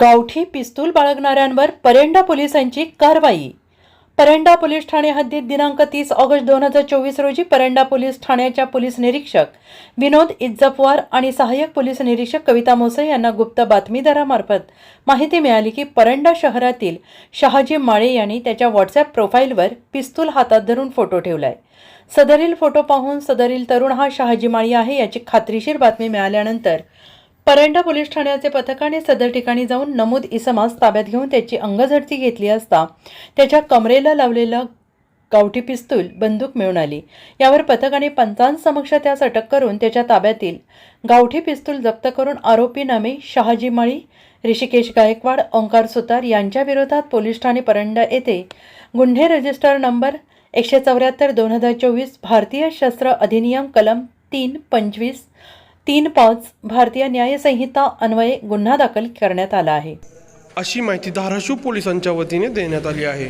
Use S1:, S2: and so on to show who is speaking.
S1: गावठी पिस्तूल बाळगणाऱ्यांवर परंडा पोलिसांची कारवाई. परंडा पोलीस ठाणे हद्दीत दिनांक तीस ऑगस्ट दोन हजार चोवीस रोजी परंडा पोलीस ठाण्याच्या पोलीस निरीक्षक विनोद इज्जपवार आणि सहाय्यक पोलीस निरीक्षक कविता मोसे यांना गुप्त बातमीदारामार्फत माहिती मिळाली की परंडा शहरातील शहाजी माळे यांनी त्याच्या व्हॉट्सॲप प्रोफाईलवर पिस्तूल हातात धरून फोटो ठेवलाय. सदरील फोटो पाहून सदरील तरुण हा शहाजी माळी आहे याची खात्रीशीर बातमी मिळाल्यानंतर परंडा पोलीस ठाण्याचे पथकाने सदर ठिकाणी जाऊन नमूद इसमास ताब्यात घेऊन त्याची अंगझडती घेतली असता त्याच्या कमरेला लावलेलं गावठी पिस्तूल बंदूक मिळून आली. यावर पथकाने पंचांसमक्ष त्यास अटक करून त्याच्या ताब्यातील गावठी पिस्तूल जप्त करून आरोपी नामे शहाजी माळी ऋषिकेश गायकवाड ओंकार सुतार यांच्या विरोधात पोलीस ठाणे परंडा येथे गुन्हे रजिस्टर नंबर एकशे चौऱ्याहत्तर दोन हजार चोवीस भारतीय शस्त्र अधिनियम कलम तीन पंचवीस तीन पाच भारतीय न्यायसंहिता अन्वये गुन्हा दाखल करण्यात आला आहे.
S2: अशी माहिती धाराशिव पोलिसांच्या वतीने देण्यात आली आहे.